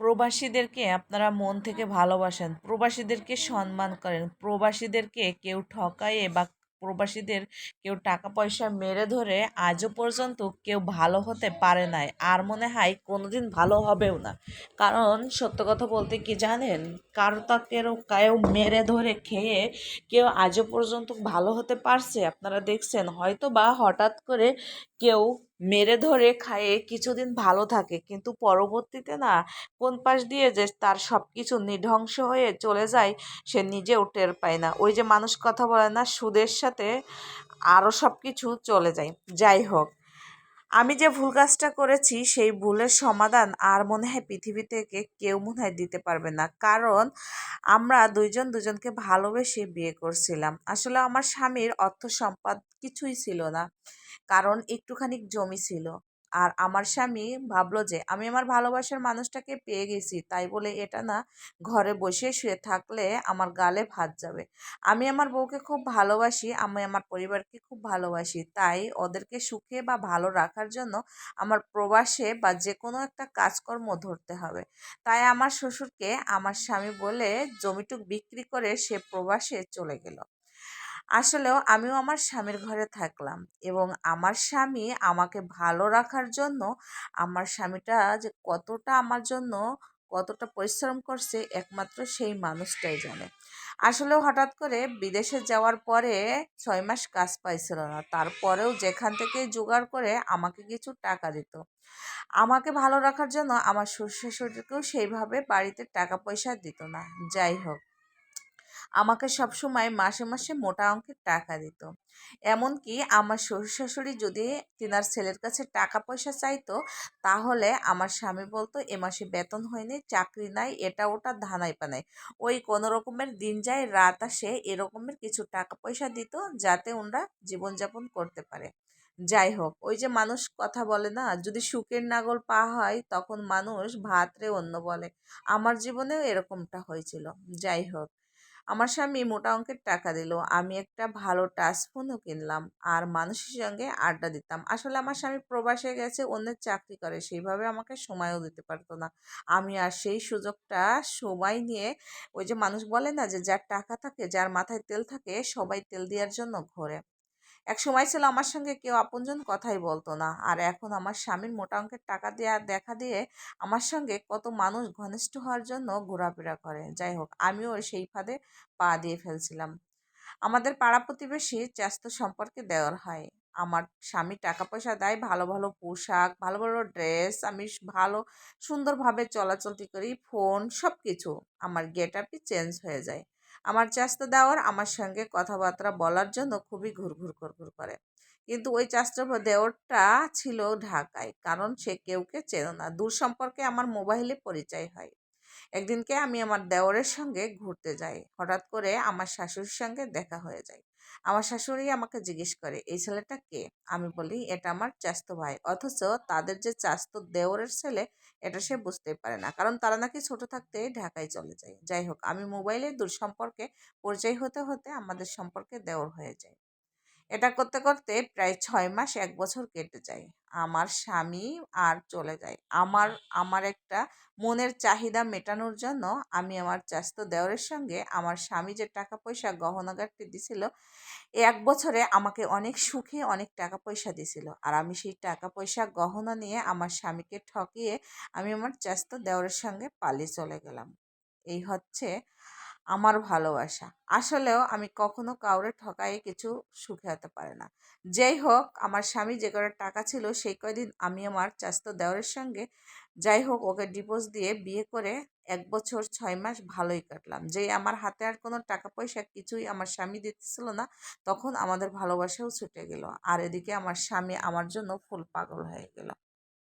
প্রবাসীদেরকে আপনারা মন থেকে ভালোবাসেন, প্রবাসীদেরকে সম্মান করেন, প্রবাসীদেরকে কেউ ঠকায়ে বা প্রবাসীদের কেউ টাকা পয়সা মেরে ধরে আজও পর্যন্ত কেউ ভালো হতে পারে নাই। আর মনে হয় কোনোদিন ভালো হবেও না। কারণ সত্য কথা বলতে কি জানেন? কারও তা কেউ কেউ মেরে ধরে খেয়ে কেউ আজও পর্যন্ত ভালো হতে পারছে। আপনারা দেখছেন হয়তো বা হঠাৎ করে কেউ মেরে ধরে খায়ে কিছুদিন ভালো থাকে। কিন্তু পরবর্তীতে না, কোন পাশ দিয়ে যে তার সব কিছু নিধ্বংস হয়ে চলে যায়, সে নিজেও টের পায় না। ওই যে মানুষ কথা বলে না, সুদের সাথে আরও সব কিছু চলে যায়। যাই হোক। আমি যে ভুল কাজটা করেছি, সেই ভুলের সমাধান আর মনে হয় পৃথিবী থেকে কেউ মনে হয় দিতে পারবে না। কারণ আমরা দুইজন দুজনকে ভালোবেসে বিয়ে করছিলাম। আসলে আমার স্বামীর অর্থ সম্পদ কিছুই ছিল না। কারণ একটুখানি জমি ছিল। আর আমার স্বামী ভাবলো যে, আমি আমার ভালোবাসার মানুষটাকে পেয়ে গেছি, তাই বলে এটা না ঘরে বসে শুয়ে থাকলে আমার গালে ভাত যাবে। আমি আমার বউকে খুব ভালোবাসি, আমি আমার পরিবারকে খুব ভালোবাসি, তাই ওদেরকে সুখে বা ভালো রাখার জন্য আমার প্রবাসে বা যে কোনো একটা কাজকর্ম ধরতে হবে। তাই আমার শ্বশুরকে আমার স্বামী বলে জমিটুক বিক্রি করে সে প্রবাসে চলে গেল। আসলেও আমিও আমার স্বামীর ঘরে থাকলাম এবং আমার স্বামী আমাকে ভালো রাখার জন্য আমার স্বামীটা যে কতটা আমার জন্য কতটা পরিশ্রম করছে একমাত্র সেই মানুষটাই জানে। আসলে হঠাৎ করে বিদেশে যাওয়ার পরে ছয় মাস কাজ পাইছিল না। তারপরেও যেখান থেকে জোগাড় করে আমাকে কিছু টাকা দিত। আমাকে ভালো রাখার জন্য আমার শ্বশুর শাশুড়িকেও সেইভাবে বাড়িতে টাকা পয়সা দিত না। যাই হোক আমাকে সবসময় মাসে মাসে মোটা অঙ্কের টাকা দিত। এমনকি আমার শ্বশুর শাশুড়ি যদি তিনার ছেলের কাছে টাকা পয়সা চাইতো, তাহলে আমার স্বামী বলতো, এ মাসে বেতন হয়নি, চাকরি নাই, এটা, ওটা, ধানাই পানাই। ওই কোনো রকমের দিন যায়, রাত আসে, এরকমের কিছু টাকা পয়সা দিত, যাতে ওনারা জীবনযাপন করতে পারে। যাই হোক, ওই যে মানুষ কথা বলে না, যদি সুখের নাগল পা হয়, তখন মানুষ ভাত রে অন্য বলে। আমার জীবনেও এরকমটা হয়েছিল। যাই হোক আমার স্বামী মোটা অঙ্কের টাকা দিল। আমি একটা ভালো টাচ ফোনও কিনলাম আর মানুষের সঙ্গে আড্ডা দিতাম। আসলে আমার স্বামী প্রবাসে গেছে, অন্যের চাকরি করে, সেইভাবে আমাকে সময়ও দিতে পারতো না। আমি আর সেই সুযোগটা সময় নিয়ে ওই যে মানুষ বলে না যে, যার টাকা থাকে, যার মাথায় তেল থাকে, সবাই তেল দেওয়ার জন্য ঘোরে। এক সময় ছিল আমার সঙ্গে কেউ আপনজন কথাই বলতো না। আর এখন আমার স্বামীর মোটা অঙ্কের টাকা দেওয়া দেখা দিয়ে আমার সঙ্গে কত মানুষ ঘনিষ্ঠ হওয়ার জন্য ঘোরাফেরা করে। যাই হোক, আমিও সেই ফাঁদে পা দিয়ে ফেলছিলাম। আমাদের পাড়া প্রতিবেশী স্বাস্থ্য সম্পর্কে দেওয়ার হয়। আমার স্বামী টাকা পয়সা দেয়, ভালো ভালো পোশাক, ভালো ভালো ড্রেস, আমি ভালো, সুন্দরভাবে চলাচলতি করি, ফোন সব কিছু আমার গেট আপই চেঞ্জ হয়ে যায়। আমার চাস্ত দেওয়ার, আমার সঙ্গে কথাবার্তা বলার জন্য খুবই ঘুরঘুর ঘুরঘুর করে। কিন্তু ওই চাস্ত দেওয়ারটা ছিল ঢাকায়, কারণ সে কেউকে চেন না। দূর সম্পর্কে আমার মোবাইলে পরিচয় হয়। একদিনকে আমি আমার দেওরের সঙ্গে ঘুরতে যাই। হঠাৎ করে আমার শাশুড়ির সঙ্গে দেখা হয়ে যায়। আমার শাশুড়ি আমাকে জিজ্ঞেস করে, এই ছেলেটা কে? আমি বলি, এটা আমার চাস্ত ভাই। অথচ তাদের যে চাস্ত দেওরের ছেলে, এটা সে বুঝতেই পারে না। কারণ তারা নাকি ছোট থাকতে ঢাকায় চলে যায়। যাই হোক, আমি মোবাইলে দূর সম্পর্কে পরিচয় হতে হতে আমাদের সম্পর্কে দেওর হয়ে যায়। এটা করতে করতে প্রায় ছয় মাস এক বছর কেটে যায়। আমার স্বামী আর চলে যায়। আমার আমার একটা মনের চাহিদা মেটানোর জন্য আমি আমার চাস্ত দেওরের সঙ্গে আমার স্বামী যে টাকা পয়সা গহনাগারটি দিছিল, এক বছরে আমাকে অনেক সুখে অনেক টাকা পয়সা দিছিল। আর আমি সেই টাকা পয়সা গহনা নিয়ে আমার স্বামীকে ঠকিয়ে আমি আমার চাস্ত দেওরের সঙ্গে পালিয়ে চলে গেলাম। এই হচ্ছে আমার ভালোবাসা। আসলেও আমি কখনো কাউরে ঠকাই কিছু সুখে হতে পারে না। যেই হোক, আমার স্বামী যে কয়টা টাকা ছিল, সেই কয়দিন আমি আমার চাস্ত দেওয়ারের সঙ্গে যাই হোক, ওকে ডিভোর্স দিয়ে বিয়ে করে এক বছর ছয় মাস ভালোই কাটলাম। যেই আমার হাতে আর কোনো টাকা পয়সা কিছুই আমার স্বামী দিতেছিল না, তখন আমাদের ভালোবাসাও ছুটে গেল। আর এদিকে আমার স্বামী আমার জন্য ফুল পাগল হয়ে গেল।